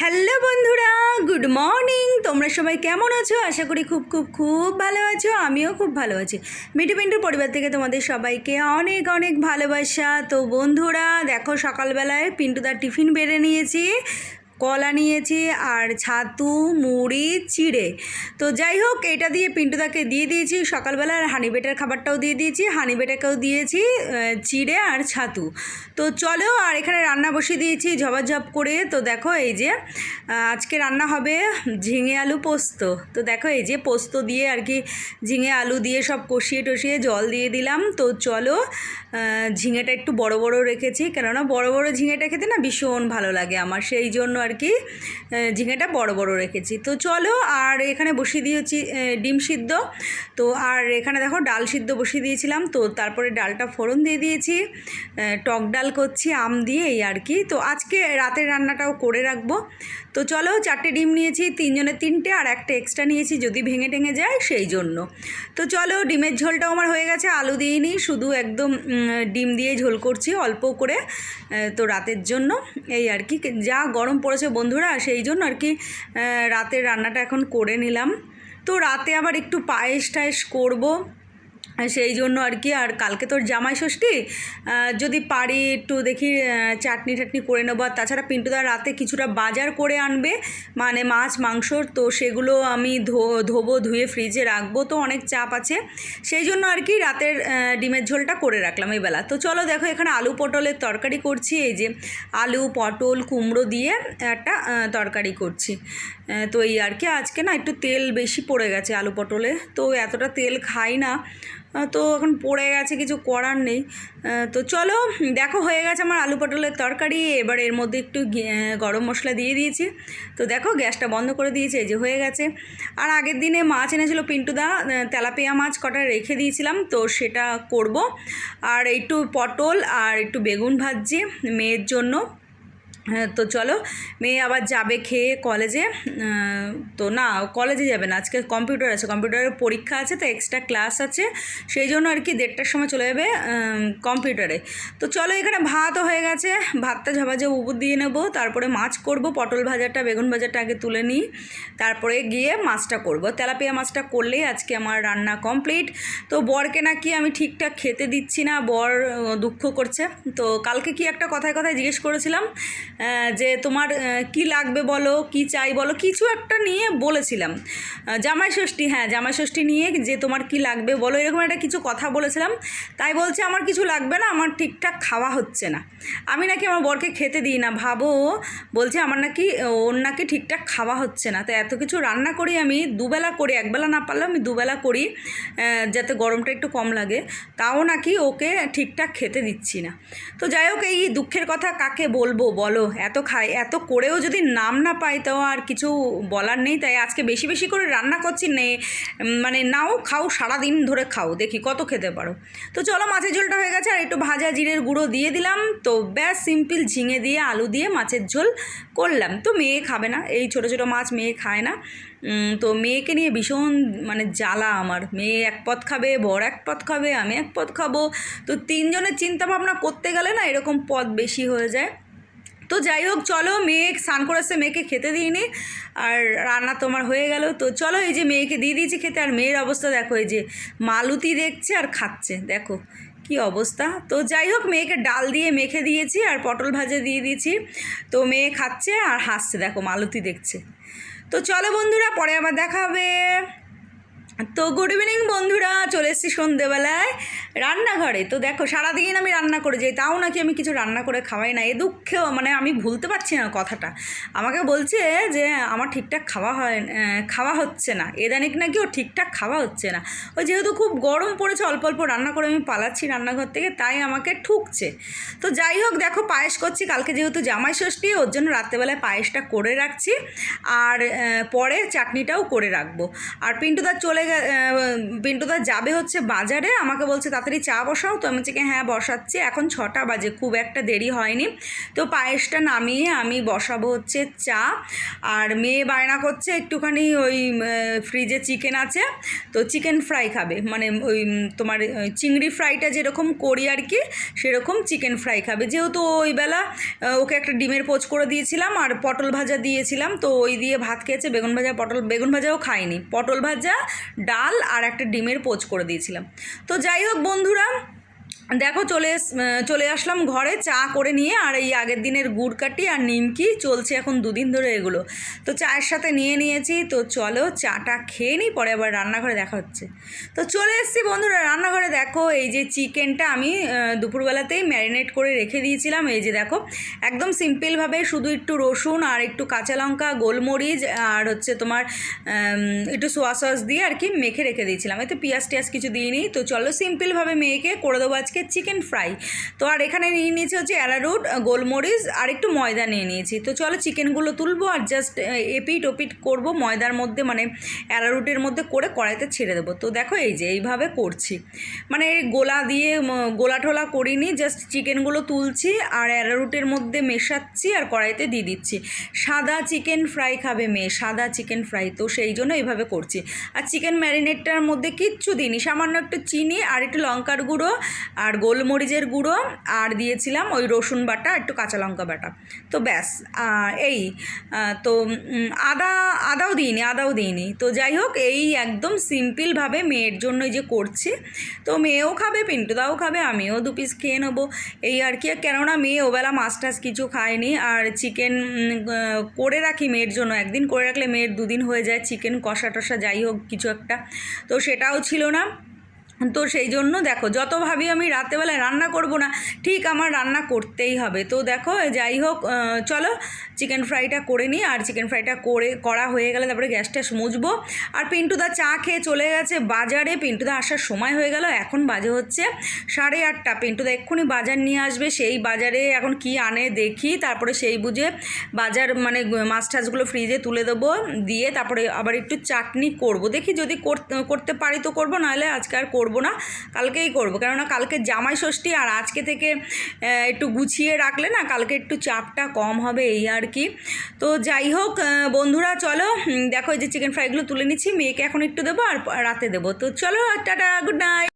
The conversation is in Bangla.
হ্যালো বন্ধুরা, গুড মর্নিং। তোমরা সবাই কেমন আছো? আশা করি খুব খুব খুব ভালো আছো, আমিও খুব ভালো আছি। মিঠু পিন্টুর পরিবার থেকে তোমাদের সবাইকে অনেক অনেক ভালোবাসা। তো বন্ধুরা, দেখো সকালবেলায় পিন্টু পিন্টুদার টিফিন বেড়ে নিয়েছি। কলা নিয়েছি আর ছাতু, মুড়ি, চিড়ে। তো যাই হোক, এটা দিয়ে পিন্টুদাকে দিয়ে দিয়েছি। সকালবেলা আর হানি বেটার খাবারটাও দিয়ে দিয়েছি। হানি বেটাকেও দিয়েছি চিড়ে আর ছাতু। তো চলো, আর এখানে রান্না বসিয়ে দিয়েছি ঝপাঝপ করে। তো দেখো এই যে আজকে রান্না হবে ঝিঙে আলু পোস্ত। তো দেখো এই যে পোস্ত দিয়ে আর কি ঝিঙে আলু দিয়ে সব কষিয়ে টষিয়ে জল দিয়ে দিলাম। তো চলো ঝিঙেটা একটু বড় বড় রেখেছি। কেননা বড় বড় ঝিঙেটা খেতে না ভীষণ ভালো লাগে আমার। সেই জন্য আর কি ঝিঙেটা বড় বড় রেখেছি। তো চলো আর এখানে বসিয়ে দিয়েছি ডিম সিদ্ধ। তো আর এখানে দেখো ডাল সিদ্ধ বসিয়ে দিয়েছিলাম। তো তারপরে ডালটা ফোড়ন দিয়ে দিয়েছি। টক ডাল করছি, আম দিয়ে এই আর কি। তো আজকে রাতের রান্নাটাও করে রাখব। তো চলো চারটে ডিম নিয়েছি, তিনজনের তিনটে আর একটা এক্সট্রা নিয়েছি, যদি ভেঙে টেঙে যায় সেই জন্য। তো চলো ডিমের ঝোলটাও আমার হয়ে গেছে, আলু দিইনি, শুধু একদম ডিম দিয়ে ঝোল করছি অল্প করে তো রাতের জন্য। এই আর কি, যা গরম পড়েছে বন্ধুরা, সেই জন্য আর কি রাতের রান্নাটা এখন করে নিলাম। তো রাতে আবার একটু পায়েস টায়েস করব। সেই জন্য আর কি, আর কালকে তোর জামাই ষষ্ঠী যদি পারি একটু দেখি চাটনি টাটনি করে নেব। আর তাছাড়া পিন্টুদার রাতে কিছুটা বাজার করে আনবে মানে মাছ মাংসর তো সেগুলো আমি ধোবো, ধুয়ে ফ্রিজে রাখব, তো অনেক চাপ আছে। সেই জন্য আর কি রাতের ডিমের ঝোলটা করে রাখলাম এই বেলা। তো চলো দেখো এখানে আলু পটলের তরকারি করছি, এই যে আলু, পটল, কুমড়ো দিয়ে একটা তরকারি করছি। তো এই আর কি, আজকে না একটু তেল বেশি পড়ে গেছে আলু পটলে, তো এতটা তেল খাই না। তো এখন পড়ে গেছে, কিছু করার নেই। তো চলো, দেখো, হয়ে গেছে আমার আলু পটলের তরকারি। এবার এর মধ্যে একটু গরম মশলা দিয়ে দিয়েছি। তো দেখো, গ্যাসটা বন্ধ করে দিয়েছে যে হয়ে গেছে। আর আগের দিনে মাছ এনেছিল পিন্টুদা তেলাপিয়া মাছ কটা রেখে দিয়েছিলাম, তো সেটা করব। আর একটু পটল আর একটু বেগুন ভাজছি, মেয়ের জন্য। তো চলো, মেয়ে আবার যাবে খেয়ে কলেজে তো না কলেজে যাবে না, আজকে কম্পিউটার আছে কম্পিউটারের পরীক্ষা আছে, তো এক্সট্রা ক্লাস আছে, সেই জন্য আর কি দেড়টার সময় চলে যাবে কম্পিউটারে তো চলো, এখানে ভাতও হয়ে গেছে, ভাতটা ঝাভাজে উপর দিয়ে নেব, তারপরে মাছ করব, পটল ভাজাটা, বেগুন ভাজাটা আগে তুলে নিই, তারপরে গিয়ে মাছটা করব। তেলাপিয়া মাছটা করলেই আজকে আমার রান্না কমপ্লিট তো বরকে নাকি আমি ঠিকঠাক খেতে দিচ্ছি না, বর দুঃখ করছে। তো কালকে কি একটা কথায় কথায় জিজ্ঞেস করেছিলাম যে তোমার কি লাগবে বলো, কি চাই বলো, কিছু একটা নিয়ে বলেছিলাম। জামাই ষষ্ঠী হ্যাঁ জামাই ষষ্ঠী নিয়ে যে তোমার কি লাগবে বলো, এরকম একটা কিছু কথা বলেছিলাম। তাই বলছে, আমার কিছু লাগবে না, আমার ঠিকঠাক খাওয়া হচ্ছে না। আমি নাকি আমার বরকে খেতে দিই না, ভাবো। বলছে, আমার নাকি, ওর নাকি ঠিকঠাক খাওয়া হচ্ছে না। তো এত কিছু রান্না করি আমি, দুবেলা করি, একবেলা না পারলেও আমি দুবেলা করি যাতে গরমটা একটু কম লাগে। তাও নাকি ওকে ঠিকঠাক খেতে দিচ্ছি না। তো যাই হোক, এই দুঃখের কথা কাকে বলব বলো? এত খাই, এত করেও যদি নাম না পাই তো আর কিছু বলার নেই। তাই আজকে বেশি বেশি করে রান্না করছি, নে মানে নাও, খাও, সারাদিন ধরে খাও, দেখি কত খেতে পারো। তো চলো মাছের ঝোলটা হয়ে গেছে, আর একটু ভাজা জিরের গুঁড়ো দিয়ে দিলাম। তো ব্যাস, সিম্পল ঝিঙে দিয়ে আলু দিয়ে মাছের ঝোল করলাম। তো মেয়ে খাবে না, এই ছোটো ছোটো মাছ মেয়ে খায় না। তো মেয়েকে নিয়ে ভীষণ মানে জ্বালা আমার। মেয়ে এক পথ খাবে, বর এক পথ খাবে, আমি এক পথ খাব। তো তিনজনের চিন্তা ভাবনা করতে গেলে না এরকম পথ বেশি হয়ে যায়। তো যাই হোক, চলো মেয়ে স্নান করেছে মেয়েকে খেতে দিইনি। আর রান্না তোমার হয়ে গেল। তো চলো এই যে মেয়েকে দিয়ে দিয়েছি খেতে। আর মেয়ের অবস্থা দেখো, এই যে মালুতি দেখছে আর খাচ্ছে। দেখো কি অবস্থা। তো যাই হোক, মেয়েকে ডাল দিয়ে মেখে দিয়েছি আর পটল ভাজা দিয়ে দিয়েছি। তো মেয়ে খাচ্ছে আর হাসছে। দেখো মালুতি দেখছে। তো চলো বন্ধুরা, পরে আবার দেখা হবে। তো গুড ইভিনিং বন্ধুরা, চলে এসেছি সন্ধেবেলায় রান্নাঘরে। তো দেখো, সারাদিন আমি রান্না করে যাই, তাও নাকি আমি কিছু রান্না করে খাওয়াই না। এ দুঃখেও মানে আমি ভুলতে পারছি না কথাটা। আমাকে বলছে যে, আমার ঠিকঠাক খাওয়া হয় খাওয়া হচ্ছে না। এদানিক নাকি ও ঠিকঠাক খাওয়া হচ্ছে না। ওই যেহেতু খুব গরম পড়েছে, অল্প অল্প রান্না করে আমি পালাচ্ছি রান্নাঘর থেকে, তাই আমাকে ঠুকছে। তো যাই হোক, দেখো, পায়েস করছি। কালকে যেহেতু জামাই ষষ্ঠী, ওর জন্য রাত্রেবেলায় পায়েসটা করে রাখছি। আর পরে চাটনিটাও করে রাখব। আর পিন্টুদার চলে পিন্টুদা যাবে হচ্ছে বাজারে আমাকে বলছে তাড়াতাড়ি চা বসাও। তো আমি কি, হ্যাঁ বসাচ্ছি। এখন ছটা বাজে খুব একটা দেরি হয়নি। তো পায়েসটা নামিয়ে আমি বসাবো হচ্ছে চা। আর মেয়ে বায়না করছে একটুখানি ওই ফ্রিজে চিকেন আছে তো চিকেন ফ্রাই খাবে। মানে ওই তোমার চিংড়ি ফ্রাইটা যেরকম করি আর কি সেরকম চিকেন ফ্রাই খাবে। যেহেতু ওই বেলা ওকে একটা ডিমের পোচ করে দিয়েছিলাম আর পটল ভাজা দিয়েছিলাম তো ওই দিয়ে ভাত খেয়েছে বেগুন ভাজা পটল বেগুন ভাজাও খায়নি পটল ভাজা ডাল আর একটা ডিমের পোচ করে দিয়েছিলাম। তো যাই হোক বন্ধুরা দেখো চলে চলে আসলাম ঘরে, চা করে নিয়ে, আর এই আগের দিনের গুড় কাটি আর নিমকি চলছে এখন দুদিন ধরে এগুলো। তো চায়ের সাথে নিয়ে নিয়েছি, তো চলো চাটা খেয়ে নিই, পরে আবার রান্নাঘরে দেখা হচ্ছে। তো চলে এসেছি বন্ধুরা, রান্নাঘরে দেখো, এই যে চিকেনটা আমি দুপুরবেলাতেই ম্যারিনেট করে রেখে দিয়েছিলাম। এই যে দেখো, একদম সিম্পলভাবে শুধু একটু রসুন আর একটু কাঁচা লঙ্কা, গোলমরিচ আর হচ্ছে তোমার একটু সোয়া সস দিয়ে আর কি মেখে রেখে দিয়েছিলাম। এতে পেঁয়াজ টিয়াজ কিছু দিইনি। তো চলো সিম্পলভাবে মেখে করে দেবো আজকে। চিকেন ফ্রাই তো আর এখানে নিয়ে নিয়েছি হচ্ছে অ্যালারুট গোলমরিচ, আর একটু ময়দা নিয়ে নিয়েছি। তো চলো চিকেনগুলো তুলবো আর জাস্ট এপিট ওপিট করব, ময়দার মধ্যে মানে অ্যালারুটের মধ্যে করে কড়াইতে ছেড়ে দেবো। তো দেখো এই যে এইভাবে করছি। মানে গোলা দিয়ে গোলা ঠোলা করিনি জাস্ট চিকেনগুলো তুলছি আর অ্যারারুটের মধ্যে মেশাচ্ছি আর কড়াইতে দিয়ে দিচ্ছি। সাদা চিকেন ফ্রাই খাবে মেয়ে, সাদা চিকেন ফ্রাই তো সেই জন্য এইভাবে করছি। আর চিকেন ম্যারিনেটটার মধ্যে কিচ্ছু দিইনি, সামান্য একটু চিনি আর একটু লঙ্কার গুঁড়ো আর গোলমরিচের গুঁড়ো আর দিয়েছিলাম ওই রসুন বাটা, একটু কাঁচা লঙ্কা বাটা। তো ব্যাস এই তো আদা, আদাও দিইনি আদাও দিইনি। তো যাই হোক, এই একদম সিম্পলভাবে মেয়ের জন্য যে করছি। তো মেয়েও খাবে পিন্টুদাও খাবে, আমিও দু পিস খেয়ে নেব। এই আর কি কেননা মেয়ে ওবেলা মাছ টাছ কিছু খায়নি। আর চিকেন করে রাখি মেয়ের জন্য। একদিন করে রাখলে মেয়ের দুদিন হয়ে যায় চিকেন কষা টষা যাই হোক কিছু একটা। তো সেটাও ছিল না। তো সেই জন্য দেখো, যত ভাবি আমি রাতেবেলায় রান্না করব না, ঠিক আমার রান্না করতেই হবে। তো দেখো, যাই হোক চলো চিকেন ফ্রাইটা করে নিই আর চিকেন ফ্রাইটা করে, করা হয়ে গেলে তারপরে গ্যাসটা মুছবো। আর পিন্টুদা চা খেয়ে চলে গেছে বাজারে। পিন্টুদা আসার সময় হয়ে গেল, এখন বাজে হচ্ছে সাড়ে আটটা। পিন্টুদা এক্ষুনি বাজার নিয়ে আসবে, সেই বাজারে এখন কি আনে দেখি। তারপরে সেই বুঝে বাজার মানে মাছ টাছগুলো ফ্রিজে তুলে দেবো, দিয়ে তারপরে আবার একটু চাটনি করব। দেখি যদি কর- করতে পারি তো করব, নাহলে আজকে আর করব না, কালকেই করব। কেননা কালকে জামাই ষষ্ঠী আর আজকে থেকে একটু গুছিয়ে রাখলে না কালকে একটু চাপটা কম হবে, এই আর কি? তো যাই হোক বন্ধুরা চলো দেখো যে চিকেন ফ্রাইগুলো তুলে নিচ্ছি, মেয়েকে এখন একটু দেবো আর রাতে দেবো। তো চলো, টাটা গুড নাইট